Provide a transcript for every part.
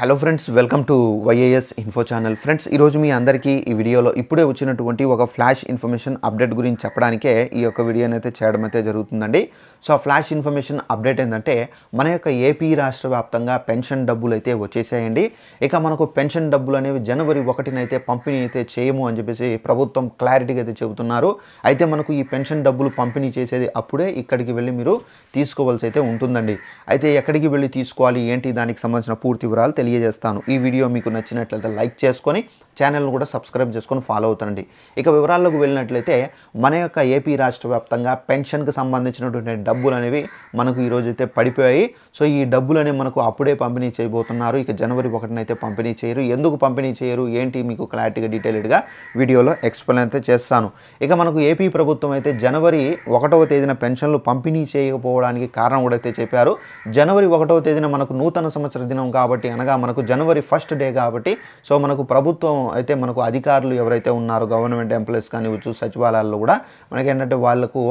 Hello friends welcome to YAS info channel friends ఈరోజు మీ అందరికీ ఈ వీడియోలో ఇప్పుడే వచ్చినటువంటి ఒక ఫ్లాష్ ఇన్ఫర్మేషన్ అప్డేట్ గురించి చెప్పడానికే ఈ యొక్క వీడియోని అయితే చేయడం అయితే జరుగుతుందండి. సో ఆ ఫ్లాష్ ఇన్ఫర్మేషన్ అప్డేట్ ఏంటంటే మన యొక్క ఏపీ రాష్ట్ర వ్యాప్తంగా పెన్షన్ డబ్బులు అయితే వచ్చేసాయండి. ఇక మనకు పెన్షన్ డబ్బులు అనేవి జనవరి ఒకటినైతే పంపిణీ అయితే చేయము అని చెప్పేసి ప్రభుత్వం క్లారిటీగా అయితే చెబుతున్నారు. అయితే మనకు ఈ పెన్షన్ డబ్బులు పంపిణీ చేసేది అప్పుడే ఇక్కడికి వెళ్ళి మీరు తీసుకోవాల్సి అయితే ఉంటుందండి. అయితే ఎక్కడికి వెళ్ళి తీసుకోవాలి? ఏంటి? దానికి సంబంధించిన పూర్తి వివరాలు తెలియజేస్తాను. ఈ వీడియో మీకు నచ్చినట్లయితే లైక్ చేసుకొని ఛానల్ను కూడా సబ్స్క్రైబ్ చేసుకొని ఫాలో అవుతుండండి. ఇక వివరాల్లోకి వెళ్ళినట్లయితే మన యొక్క ఏపీ రాష్ట్ర వ్యాప్తంగా పెన్షన్కి సంబంధించినటువంటి డబ్బులు అనేవి మనకు ఈరోజు అయితే పడిపోయాయి. సో ఈ డబ్బులు అనేవి మనకు అప్పుడే పంపిణీ చేయబోతున్నారు. ఇక జనవరి ఒకటినైతే పంపిణీ చేయరు. ఎందుకు పంపిణీ చేయరు? ఏంటి? మీకు క్లారిటీగా డీటెయిల్డ్గా వీడియోలో ఎక్స్ప్లెయిన్ అయితే చేస్తాను. ఇక మనకు ఏపీ ప్రభుత్వం అయితే జనవరి ఒకటవ తేదీన పెన్షన్లు పంపిణీ చేయకపోవడానికి కారణం కూడా అయితే చెప్పారు. జనవరి ఒకటవ తేదీన మనకు నూతన సంవత్సర దినం కాబట్టి అనగా మనకు జనవరి ఫస్ట్ డే కాబట్టి సో మనకు ప్రభుత్వం అయితే మనకు అధికారులు ఎవరైతే ఉన్నారో గవర్నమెంట్ ఎంప్లాయీస్ కానివచ్చు సచివాలయాల్లో కూడా మనకి ఏంటంటే వాళ్ళకు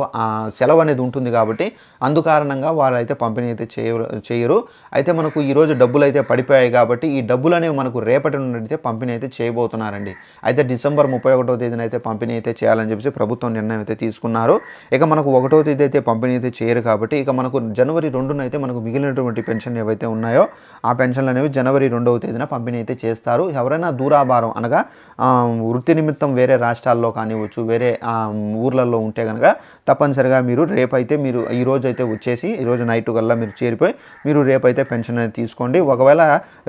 సెలవు అనేది ఉంటుంది కాబట్టి అందుకారణంగా వాళ్ళైతే పంపిణీ అయితే చేయరు చేయరు. అయితే మనకు ఈరోజు డబ్బులు అయితే పడిపోయాయి కాబట్టి ఈ డబ్బులు అనేవి మనకు రేపటి నుండి అయితే పంపిణీ అయితే చేయబోతున్నారండి. అయితే డిసెంబర్ ముప్పై ఒకటో తేదీన అయితే పంపిణీ అయితే చేయాలని చెప్పేసి ప్రభుత్వం నిర్ణయం అయితే తీసుకున్నారు. ఇక మనకు ఒకటో తేదీ అయితే పంపిణీ అయితే చేయరు కాబట్టి ఇక మనకు జనవరి రెండున అయితే మనకు మిగిలినటువంటి పెన్షన్ ఏవైతే ఉన్నాయో ఆ పెన్షన్లు అనేవి జనవరి రెండవ తేదీన పంపిణీ అయితే చేస్తారు. ఎవరైనా దూరాభారం అనగా ఉండగా వృత్తి నిమిత్తం వేరే రాష్ట్రాల్లో కానివచ్చు వేరే ఊర్లలో ఉంటే కనుక తప్పనిసరిగా మీరు రేపైతే మీరు ఈ రోజు అయితే వచ్చేసి ఈ రోజు నైట్ కల్లా మీరు చేరిపోయి మీరు రేపైతే పెన్షన్ అనేది తీసుకోండి. ఒకవేళ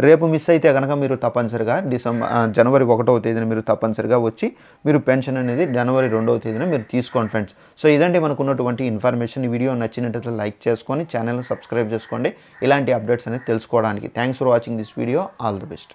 రేపు మిస్ అయితే కనుక మీరు తప్పనిసరిగా డిసెంబర్ జనవరి ఒకటవ తేదీన మీరు తప్పనిసరిగా వచ్చి మీరు పెన్షన్ అనేది జనవరి రెండవ తేదీన మీరు తీసుకోండి ఫ్రెండ్స్. సో ఇదండి మనకు ఉన్నటువంటి ఇన్ఫర్మేషన్. ఈ వీడియో నచ్చినట్లయితే లైక్ చేసుకొని ఛానల్ని సబ్స్క్రైబ్ చేసుకోండి. ఇలాంటి అప్డేట్స్ అనేది తెలుసుకోవడానికి. Thanks for watching this video. All the best.